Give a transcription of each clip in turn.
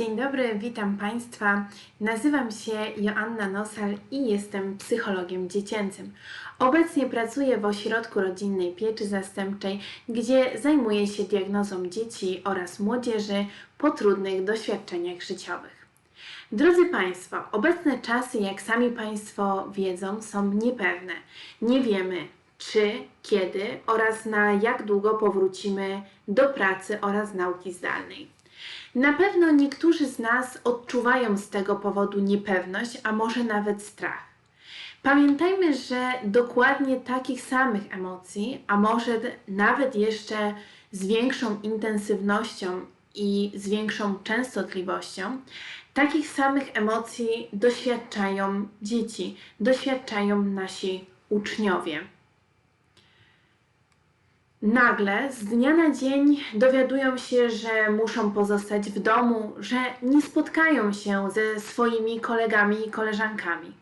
Dzień dobry, witam Państwa. Nazywam się Joanna Nosal i jestem psychologiem dziecięcym. Obecnie pracuję w ośrodku rodzinnej pieczy zastępczej, gdzie zajmuję się diagnozą dzieci oraz młodzieży po trudnych doświadczeniach życiowych. Drodzy Państwo, obecne czasy, jak sami Państwo wiedzą, są niepewne. Nie wiemy, czy, kiedy oraz na jak długo powrócimy do pracy oraz nauki zdalnej. Na pewno niektórzy z nas odczuwają z tego powodu niepewność, a może nawet strach. Pamiętajmy, że dokładnie takich samych emocji, a może nawet jeszcze z większą intensywnością i z większą częstotliwością, takich samych emocji doświadczają dzieci, doświadczają nasi uczniowie. Nagle, z dnia na dzień, dowiadują się, że muszą pozostać w domu, że nie spotkają się ze swoimi kolegami i koleżankami.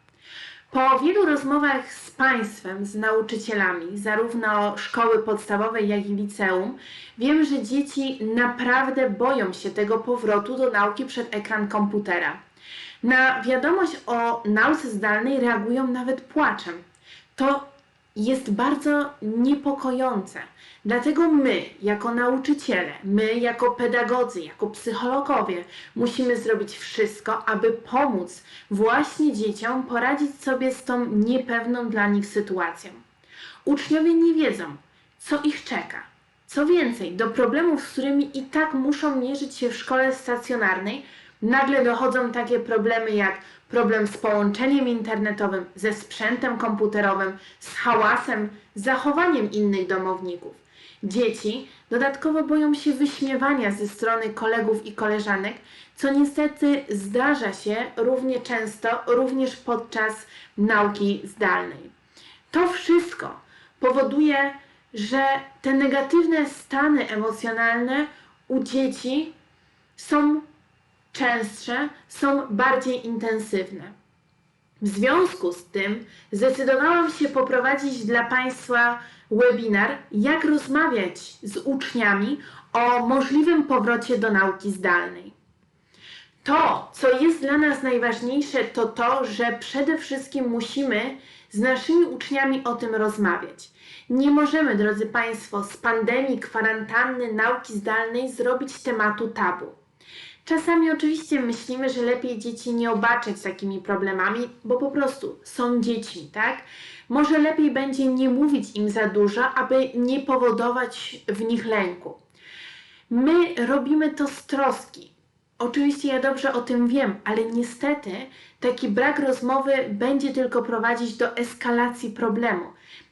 Po wielu rozmowach z państwem, z nauczycielami, zarówno szkoły podstawowej, jak i liceum, wiem, że dzieci naprawdę boją się tego powrotu do nauki przed ekran komputera. Na wiadomość o nauce zdalnej reagują nawet płaczem. To jest bardzo niepokojące. Dlatego my, jako nauczyciele, my, jako pedagodzy, jako psychologowie, musimy zrobić wszystko, aby pomóc właśnie dzieciom poradzić sobie z tą niepewną dla nich sytuacją. Uczniowie nie wiedzą, co ich czeka. Co więcej, do problemów, z którymi i tak muszą mierzyć się w szkole stacjonarnej, nagle dochodzą takie problemy jak problem z połączeniem internetowym, ze sprzętem komputerowym, z hałasem, z zachowaniem innych domowników. Dzieci dodatkowo boją się wyśmiewania ze strony kolegów i koleżanek, co niestety zdarza się równie często również podczas nauki zdalnej. To wszystko powoduje, że te negatywne stany emocjonalne u dzieci są częstsze, są bardziej intensywne. W związku z tym zdecydowałam się poprowadzić dla Państwa webinar, jak rozmawiać z uczniami o możliwym powrocie do nauki zdalnej. To, co jest dla nas najważniejsze, to to, że przede wszystkim musimy z naszymi uczniami o tym rozmawiać. Nie możemy, drodzy Państwo, z pandemii, kwarantanny, nauki zdalnej zrobić tematu tabu. Czasami oczywiście myślimy, że lepiej dzieci nie obarczać takimi problemami, bo po prostu są dziećmi, tak? Może lepiej będzie nie mówić im za dużo, aby nie powodować w nich lęku. My robimy to z troski. Oczywiście ja dobrze o tym wiem, ale niestety taki brak rozmowy będzie tylko prowadzić do eskalacji problemu.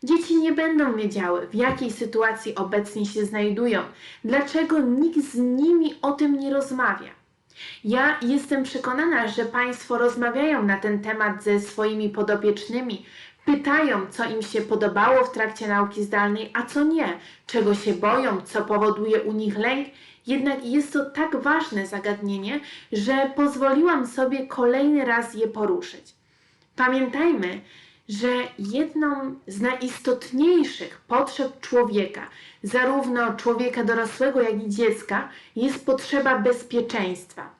Dzieci nie będą wiedziały, w jakiej sytuacji obecnie się znajdują, dlaczego nikt z nimi o tym nie rozmawia. Ja jestem przekonana, że Państwo rozmawiają na ten temat ze swoimi podopiecznymi, pytają, co im się podobało w trakcie nauki zdalnej, a co nie, czego się boją, co powoduje u nich lęk. Jednak jest to tak ważne zagadnienie, że pozwoliłam sobie kolejny raz je poruszyć. Pamiętajmy, że jedną z najistotniejszych potrzeb człowieka, zarówno człowieka dorosłego, jak i dziecka, jest potrzeba bezpieczeństwa.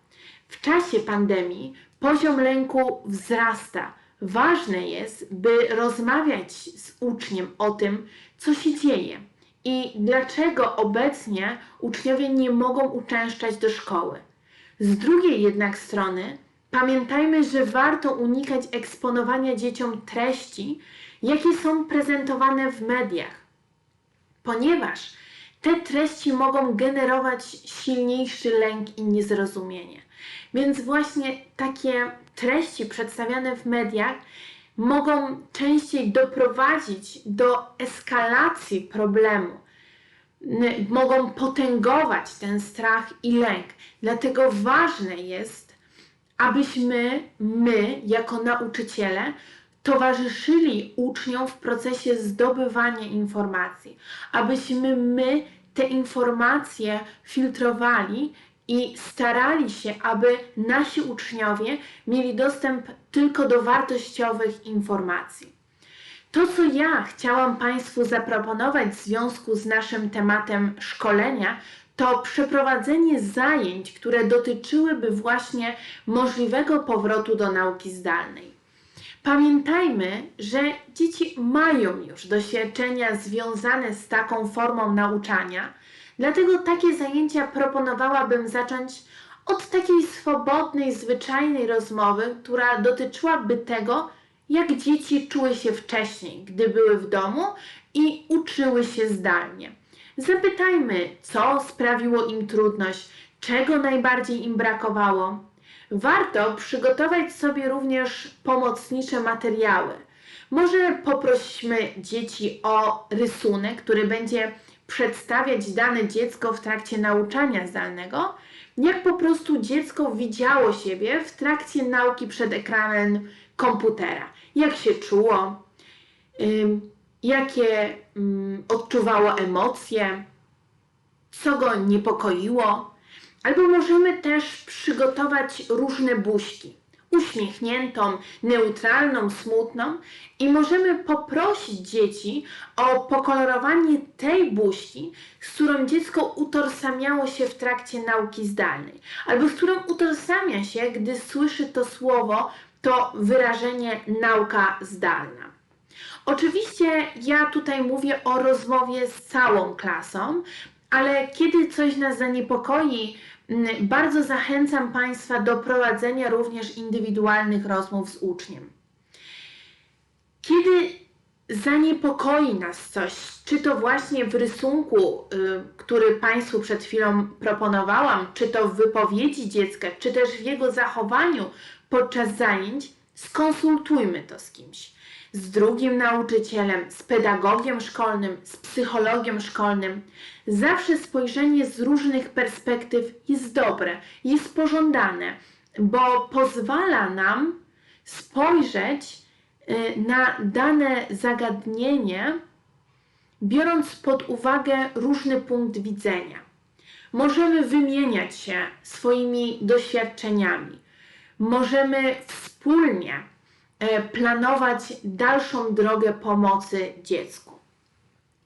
W czasie pandemii poziom lęku wzrasta. Ważne jest, by rozmawiać z uczniem o tym, co się dzieje i dlaczego obecnie uczniowie nie mogą uczęszczać do szkoły. Z drugiej jednak strony, pamiętajmy, że warto unikać eksponowania dzieciom treści, jakie są prezentowane w mediach, ponieważ te treści mogą generować silniejszy lęk i niezrozumienie. Więc właśnie takie treści przedstawiane w mediach mogą częściej doprowadzić do eskalacji problemu mogą potęgować ten strach i lęk. Dlatego ważne jest, abyśmy my, jako nauczyciele, towarzyszyli uczniom w procesie zdobywania informacji, abyśmy my te informacje filtrowali i starali się, aby nasi uczniowie mieli dostęp tylko do wartościowych informacji. To, co ja chciałam Państwu zaproponować w związku z naszym tematem szkolenia, to przeprowadzenie zajęć, które dotyczyłyby właśnie możliwego powrotu do nauki zdalnej. Pamiętajmy, że dzieci mają już doświadczenia związane z taką formą nauczania, dlatego takie zajęcia proponowałabym zacząć od takiej swobodnej, zwyczajnej rozmowy, która dotyczyłaby tego, jak dzieci czuły się wcześniej, gdy były w domu i uczyły się zdalnie. Zapytajmy, co sprawiło im trudność, czego najbardziej im brakowało. Warto przygotować sobie również pomocnicze materiały. Może poprośmy dzieci o rysunek, który będzie przedstawiać dane dziecko w trakcie nauczania zdalnego, jak po prostu dziecko widziało siebie w trakcie nauki przed ekranem komputera. Jak się czuło, jakie ym, odczuwało emocje, co go niepokoiło. Albo możemy też przygotować różne buźki. Uśmiechniętą, neutralną, smutną, i możemy poprosić dzieci o pokolorowanie tej buźki, z którą dziecko utożsamiało się w trakcie nauki zdalnej, albo z którą utożsamia się, gdy słyszy to słowo, to wyrażenie nauka zdalna. Oczywiście ja tutaj mówię o rozmowie z całą klasą, ale kiedy coś nas zaniepokoi, mm, bardzo zachęcam Państwa do prowadzenia również indywidualnych rozmów z uczniem. Kiedy zaniepokoi nas coś, czy to właśnie w rysunku, y, który Państwu przed chwilą proponowałam, czy to w wypowiedzi dziecka, czy też w jego zachowaniu podczas zajęć, skonsultujmy to z kimś. Z drugim nauczycielem, z pedagogiem szkolnym, z psychologiem szkolnym. Zawsze spojrzenie z różnych perspektyw jest dobre, jest pożądane, bo pozwala nam spojrzeć y, na dane zagadnienie, biorąc pod uwagę różny punkt widzenia. Możemy wymieniać się swoimi doświadczeniami, możemy wspólnie planować dalszą drogę pomocy dziecku.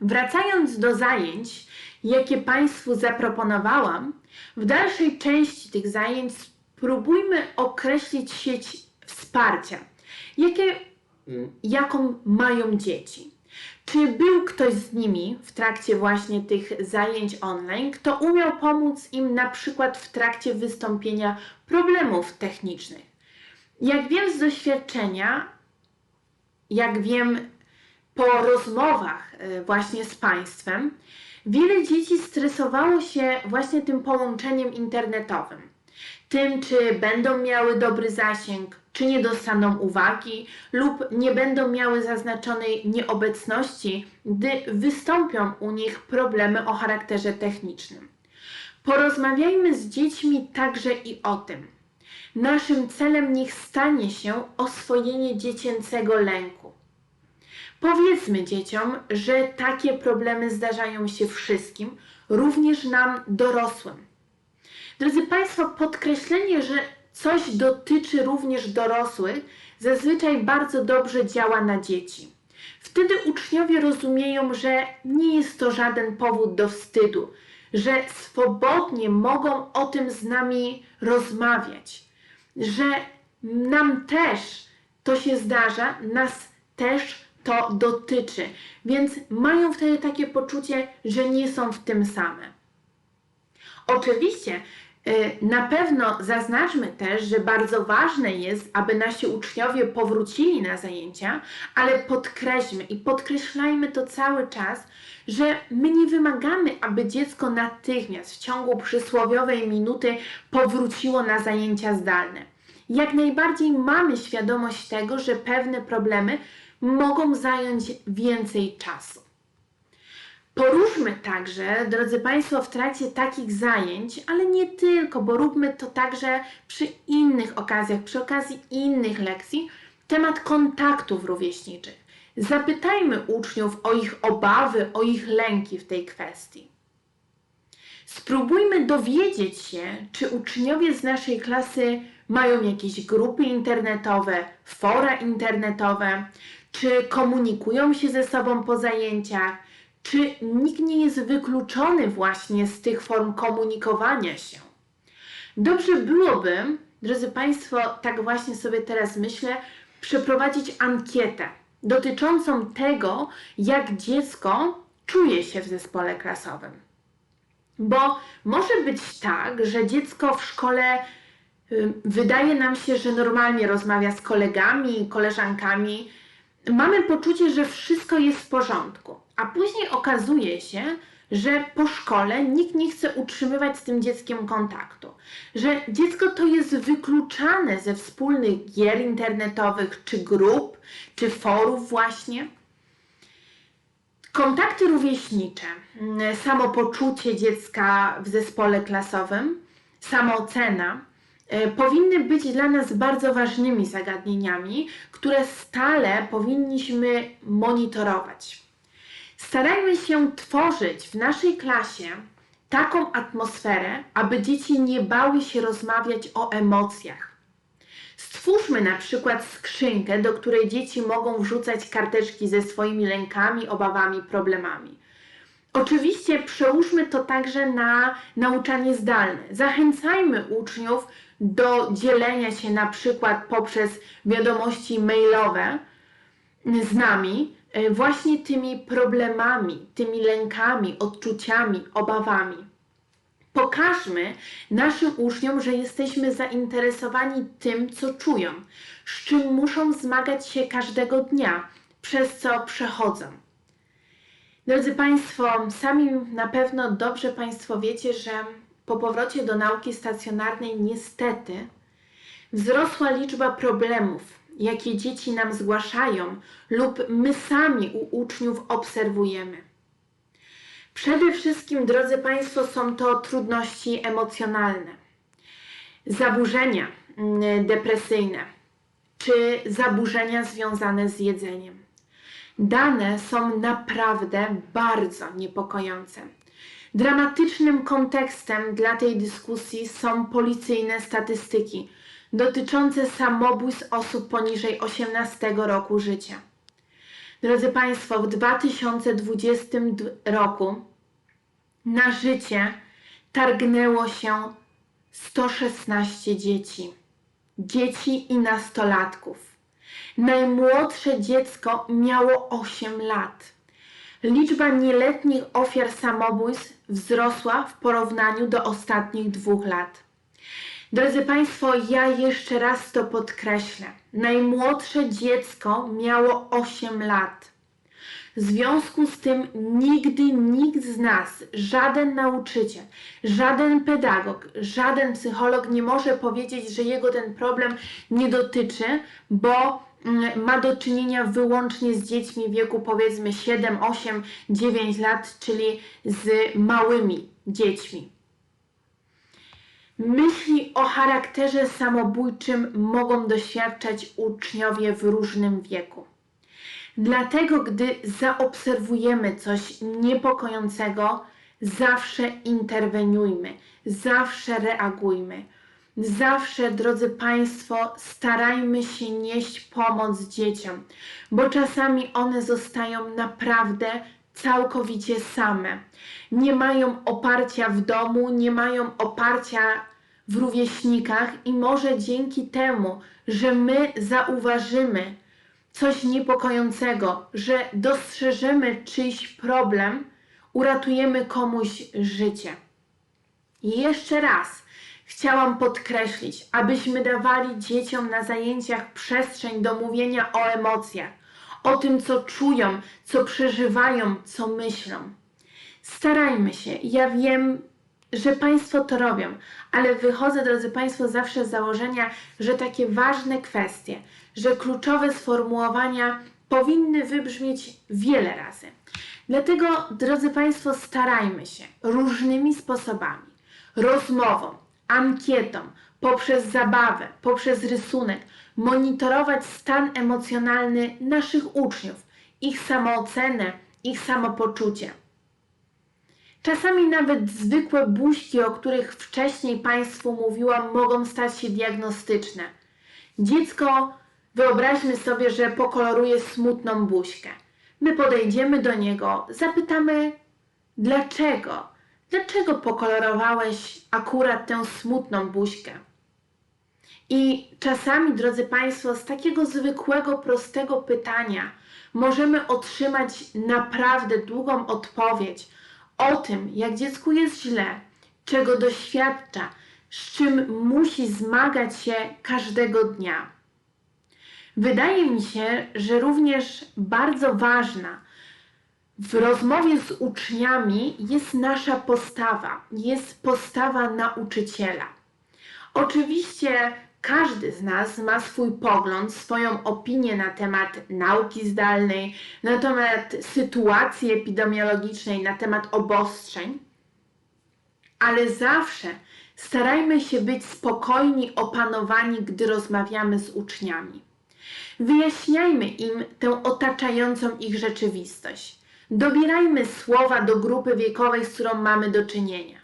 Wracając do zajęć, jakie Państwu zaproponowałam, w dalszej części tych zajęć spróbujmy określić sieć wsparcia, jakie, jaką mają dzieci. Czy był ktoś z nimi w trakcie właśnie tych zajęć online, kto umiał pomóc im na przykład w trakcie wystąpienia problemów technicznych? Jak wiem z doświadczenia, jak wiem po rozmowach y, właśnie z Państwem, wiele dzieci stresowało się właśnie tym połączeniem internetowym. Tym, czy będą miały dobry zasięg, czy nie dostaną uwagi, lub nie będą miały zaznaczonej nieobecności, gdy wystąpią u nich problemy o charakterze technicznym. Porozmawiajmy z dziećmi także i o tym. Naszym celem niech stanie się oswojenie dziecięcego lęku. Powiedzmy dzieciom, że takie problemy zdarzają się wszystkim, również nam dorosłym. Drodzy Państwo, podkreślenie, że coś dotyczy również dorosłych, zazwyczaj bardzo dobrze działa na dzieci. Wtedy uczniowie rozumieją, że nie jest to żaden powód do wstydu, że swobodnie mogą o tym z nami rozmawiać, że nam też to się zdarza, nas też to dotyczy, więc mają wtedy takie poczucie, że nie są w tym same. Oczywiście na pewno zaznaczmy też, że bardzo ważne jest, aby nasi uczniowie powrócili na zajęcia, ale podkreślmy i podkreślajmy to cały czas, że my nie wymagamy, aby dziecko natychmiast w ciągu przysłowiowej minuty powróciło na zajęcia zdalne. Jak najbardziej mamy świadomość tego, że pewne problemy mogą zająć więcej czasu. Poruszmy także, drodzy Państwo, w trakcie takich zajęć, ale nie tylko, bo róbmy to także przy innych okazjach, przy okazji innych lekcji, temat kontaktów rówieśniczych. Zapytajmy uczniów o ich obawy, o ich lęki w tej kwestii. Spróbujmy dowiedzieć się, czy uczniowie z naszej klasy mają jakieś grupy internetowe, fora internetowe, czy komunikują się ze sobą po zajęciach, Czy nikt nie jest wykluczony właśnie z tych form komunikowania się? Dobrze byłoby, drodzy Państwo, tak właśnie sobie teraz myślę, przeprowadzić ankietę dotyczącą tego, jak dziecko czuje się w zespole klasowym. Bo może być tak, że dziecko w szkole wydaje nam się, że normalnie rozmawia z kolegami, koleżankami. Mamy poczucie, że wszystko jest w porządku, a później okazuje się, że po szkole nikt nie chce utrzymywać z tym dzieckiem kontaktu, że dziecko to jest wykluczane ze wspólnych gier internetowych, czy grup, czy forów, właśnie. Kontakty rówieśnicze, samopoczucie dziecka w zespole klasowym, samoocena e, powinny być dla nas bardzo ważnymi zagadnieniami, które stale powinniśmy monitorować. Starajmy się tworzyć w naszej klasie taką atmosferę, aby dzieci nie bały się rozmawiać o emocjach. Stwórzmy na przykład skrzynkę, do której dzieci mogą wrzucać karteczki ze swoimi lękami, obawami, problemami. Oczywiście przełóżmy to także na nauczanie zdalne. Zachęcajmy uczniów do dzielenia się na przykład poprzez wiadomości mailowe z nami, właśnie tymi problemami, tymi lękami, odczuciami, obawami. Pokażmy naszym uczniom, że jesteśmy zainteresowani tym, co czują, z czym muszą zmagać się każdego dnia, przez co przechodzą. Drodzy Państwo, sami na pewno dobrze Państwo wiecie, że po powrocie do nauki stacjonarnej niestety wzrosła liczba problemów, jakie dzieci nam zgłaszają lub my sami u uczniów obserwujemy. Przede wszystkim, drodzy Państwo, są to trudności emocjonalne, zaburzenia mm, depresyjne czy zaburzenia związane z jedzeniem. Dane są naprawdę bardzo niepokojące. Dramatycznym kontekstem dla tej dyskusji są policyjne statystyki dotyczące samobójstw osób poniżej 18 roku życia. Drodzy Państwo, w 2020 roku na życie targnęło się 116 dzieci. Dzieci i nastolatków. Najmłodsze dziecko miało 8 lat. Liczba nieletnich ofiar samobójstw wzrosła w porównaniu do ostatnich dwóch lat. Drodzy Państwo, ja jeszcze raz to podkreślę. Najmłodsze dziecko miało 8 lat. W związku z tym nigdy nikt z nas, żaden nauczyciel, żaden pedagog, żaden psycholog nie może powiedzieć, że jego ten problem nie dotyczy, bo mm, ma do czynienia wyłącznie z dziećmi w wieku powiedzmy 7, 8, 9 lat, czyli z małymi dziećmi. Myśli o charakterze samobójczym mogą doświadczać uczniowie w różnym wieku. Dlatego, gdy zaobserwujemy coś niepokojącego, zawsze interweniujmy, zawsze reagujmy. Zawsze, drodzy Państwo, starajmy się nieść pomoc dzieciom, bo czasami one zostają naprawdę całkowicie same. Nie mają oparcia w domu, nie mają oparcia w rówieśnikach i może dzięki temu, że my zauważymy coś niepokojącego, że dostrzeżemy czyjś problem, uratujemy komuś życie. I jeszcze raz chciałam podkreślić, abyśmy dawali dzieciom na zajęciach przestrzeń do mówienia o emocjach, o tym, co czują, co przeżywają, co myślą. Starajmy się. Ja wiem, że Państwo to robią, ale wychodzę, drodzy Państwo, zawsze z założenia, że takie ważne kwestie, że kluczowe sformułowania powinny wybrzmieć wiele razy. Dlatego, drodzy Państwo, starajmy się różnymi sposobami, rozmową, ankietą, poprzez zabawę, poprzez rysunek, monitorować stan emocjonalny naszych uczniów, ich samoocenę, ich samopoczucie. Czasami nawet zwykłe buźki, o których wcześniej Państwu mówiłam, mogą stać się diagnostyczne. Dziecko, wyobraźmy sobie, że pokoloruje smutną buźkę. My podejdziemy do niego, zapytamy, dlaczego? Dlaczego pokolorowałeś akurat tę smutną buźkę? I czasami, drodzy Państwo, z takiego zwykłego, prostego pytania możemy otrzymać naprawdę długą odpowiedź o tym, jak dziecku jest źle, czego doświadcza, z czym musi zmagać się każdego dnia. Wydaje mi się, że również bardzo ważna w rozmowie z uczniami jest nasza postawa, jest postawa nauczyciela. Oczywiście każdy z nas ma swój pogląd, swoją opinię na temat nauki zdalnej, na temat sytuacji epidemiologicznej, na temat obostrzeń, ale zawsze starajmy się być spokojni, opanowani, gdy rozmawiamy z uczniami. Wyjaśniajmy im tę otaczającą ich rzeczywistość. Dobierajmy słowa do grupy wiekowej, z którą mamy do czynienia.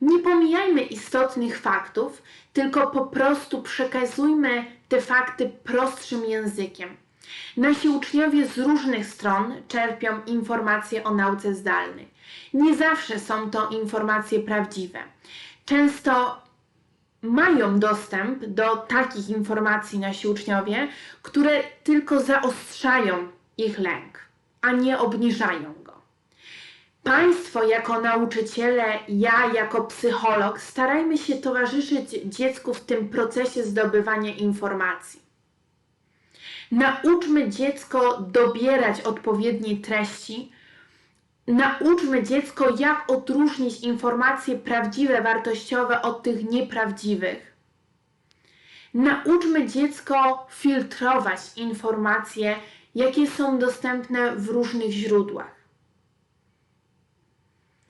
Nie pomijajmy istotnych faktów, tylko po prostu przekazujmy te fakty prostszym językiem. Nasi uczniowie z różnych stron czerpią informacje o nauce zdalnej. Nie zawsze są to informacje prawdziwe. Często mają dostęp do takich informacji nasi uczniowie, które tylko zaostrzają ich lęk, a nie obniżają. Państwo jako nauczyciele, ja jako psycholog starajmy się towarzyszyć dziecku w tym procesie zdobywania informacji. Nauczmy dziecko dobierać odpowiednie treści, nauczmy dziecko, jak odróżnić informacje prawdziwe, wartościowe od tych nieprawdziwych. Nauczmy dziecko filtrować informacje, jakie są dostępne w różnych źródłach.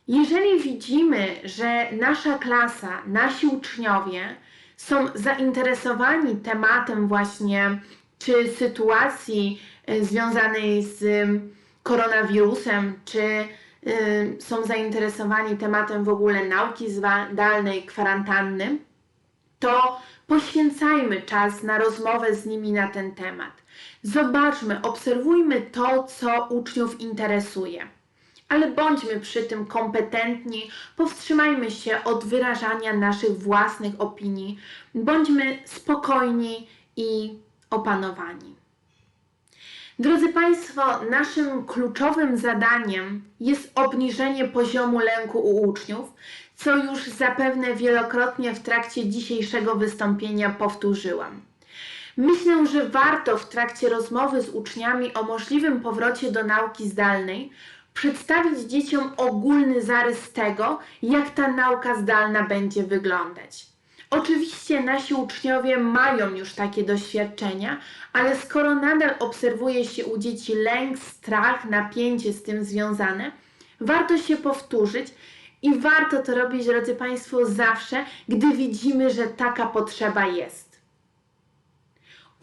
Jeżeli widzimy, że nasza klasa, nasi uczniowie są zainteresowani tematem właśnie czy sytuacji y, związanej z koronawirusem, czy y, są zainteresowani tematem w ogóle nauki zdalnej, kwarantanny, to poświęcajmy czas na rozmowę z nimi na ten temat. Zobaczmy, obserwujmy to, co uczniów interesuje ale bądźmy przy tym kompetentni, powstrzymajmy się od wyrażania naszych własnych opinii, bądźmy spokojni i opanowani. Drodzy Państwo, naszym kluczowym zadaniem jest obniżenie poziomu lęku u uczniów, co już zapewne wielokrotnie w trakcie dzisiejszego wystąpienia powtórzyłam. Myślę, że warto w trakcie rozmowy z uczniami o możliwym powrocie do nauki zdalnej przedstawić dzieciom ogólny zarys tego, jak ta nauka zdalna będzie wyglądać. Oczywiście nasi uczniowie mają już takie doświadczenia, ale skoro nadal obserwuje się u dzieci lęk, strach, napięcie z tym związane, warto się powtórzyć i warto to robić, drodzy Państwo, zawsze, gdy widzimy, że taka potrzeba jest.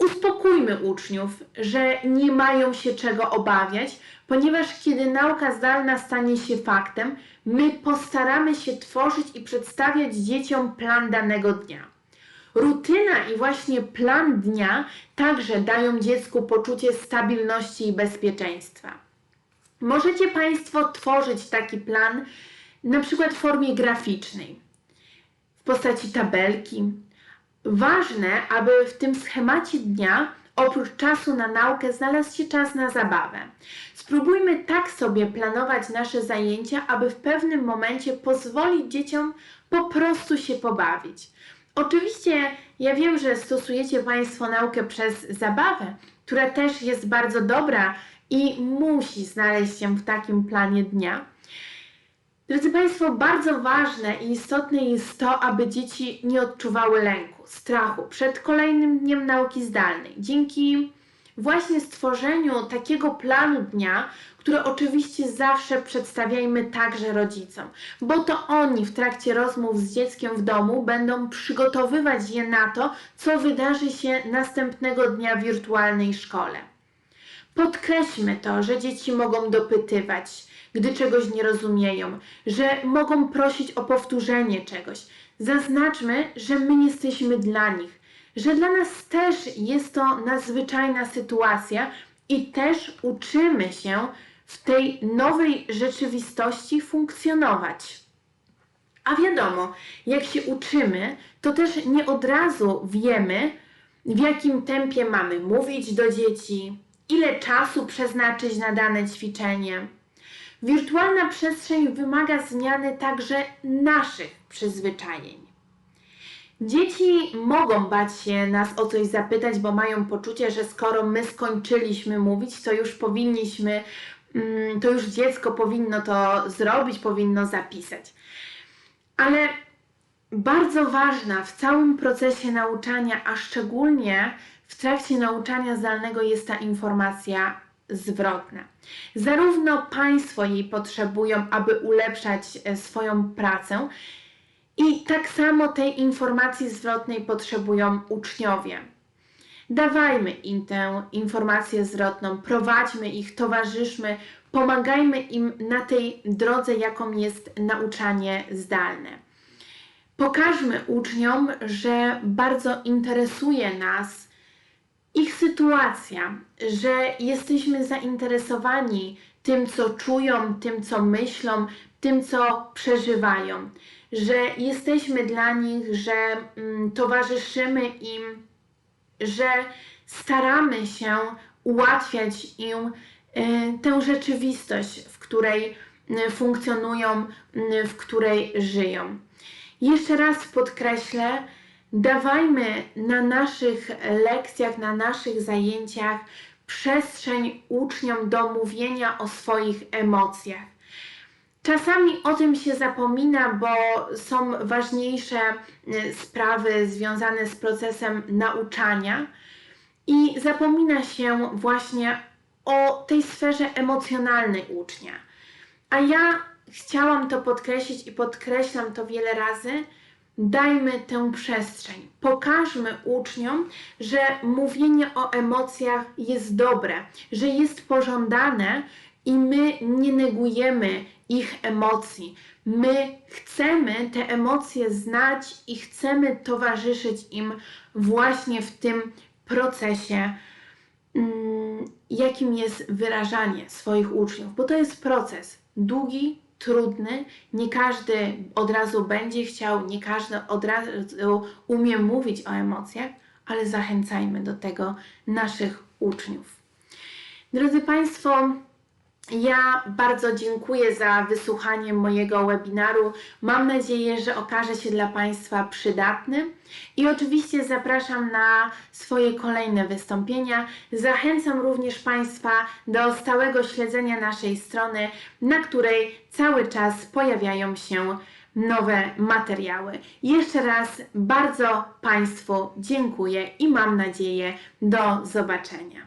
Uspokójmy uczniów, że nie mają się czego obawiać, ponieważ kiedy nauka zdalna stanie się faktem, my postaramy się tworzyć i przedstawiać dzieciom plan danego dnia. Rutyna i właśnie plan dnia także dają dziecku poczucie stabilności i bezpieczeństwa. Możecie Państwo tworzyć taki plan na przykład w formie graficznej, w postaci tabelki. Ważne, aby w tym schemacie dnia oprócz czasu na naukę znalazł się czas na zabawę. Spróbujmy tak sobie planować nasze zajęcia, aby w pewnym momencie pozwolić dzieciom po prostu się pobawić. Oczywiście ja wiem, że stosujecie Państwo naukę przez zabawę, która też jest bardzo dobra i musi znaleźć się w takim planie dnia. Drodzy Państwo, bardzo ważne i istotne jest to, aby dzieci nie odczuwały lęku, strachu przed kolejnym dniem nauki zdalnej. Dzięki właśnie stworzeniu takiego planu dnia, który oczywiście zawsze przedstawiajmy także rodzicom, bo to oni w trakcie rozmów z dzieckiem w domu będą przygotowywać je na to, co wydarzy się następnego dnia w wirtualnej szkole. Podkreślmy to, że dzieci mogą dopytywać, gdy czegoś nie rozumieją, że mogą prosić o powtórzenie czegoś. Zaznaczmy, że my jesteśmy dla nich, że dla nas też jest to nadzwyczajna sytuacja i też uczymy się w tej nowej rzeczywistości funkcjonować. A wiadomo, jak się uczymy, to też nie od razu wiemy, w jakim tempie mamy mówić do dzieci, ile czasu przeznaczyć na dane ćwiczenie. Wirtualna przestrzeń wymaga zmiany także naszych przyzwyczajeń. Dzieci mogą bać się nas o coś zapytać, bo mają poczucie, że skoro my skończyliśmy mówić, to już powinniśmy, mm, to już dziecko powinno to zrobić, powinno zapisać. Ale bardzo ważna w całym procesie nauczania, a szczególnie w trakcie nauczania zdalnego jest ta informacja zwrotna. Zarówno Państwo jej potrzebują, aby ulepszać e, swoją pracę, i tak samo tej informacji zwrotnej potrzebują uczniowie. Dawajmy im tę informację zwrotną, prowadźmy ich, towarzyszmy, pomagajmy im na tej drodze, jaką jest nauczanie zdalne. Pokażmy uczniom, że bardzo interesuje nas ich sytuacja, że jesteśmy zainteresowani tym, co czują, tym, co myślą, tym, co przeżywają, że jesteśmy dla nich, że mm, towarzyszymy im, że staramy się ułatwiać im y, tę rzeczywistość, w której y, funkcjonują, y, w której żyją. Jeszcze raz podkreślę, dawajmy na naszych lekcjach, na naszych zajęciach przestrzeń uczniom do mówienia o swoich emocjach. Czasami o tym się zapomina, bo są ważniejsze y, sprawy związane z procesem nauczania i zapomina się właśnie o tej sferze emocjonalnej ucznia. A ja chciałam to podkreślić i podkreślam to wiele razy. Dajmy tę przestrzeń. Pokażmy uczniom, że mówienie o emocjach jest dobre, że jest pożądane i my nie negujemy ich emocji. My chcemy te emocje znać i chcemy towarzyszyć im właśnie w tym procesie, mm, jakim jest wyrażanie swoich uczniów, bo to jest proces długi, trudny. Nie każdy od razu będzie chciał, nie każdy od razu umie mówić o emocjach, ale zachęcajmy do tego naszych uczniów. Drodzy Państwo, ja bardzo dziękuję za wysłuchanie mojego webinaru. Mam nadzieję, że okaże się dla Państwa przydatny i oczywiście zapraszam na swoje kolejne wystąpienia. Zachęcam również Państwa do stałego śledzenia naszej strony, na której cały czas pojawiają się nowe materiały. Jeszcze raz bardzo Państwu dziękuję i mam nadzieję do zobaczenia.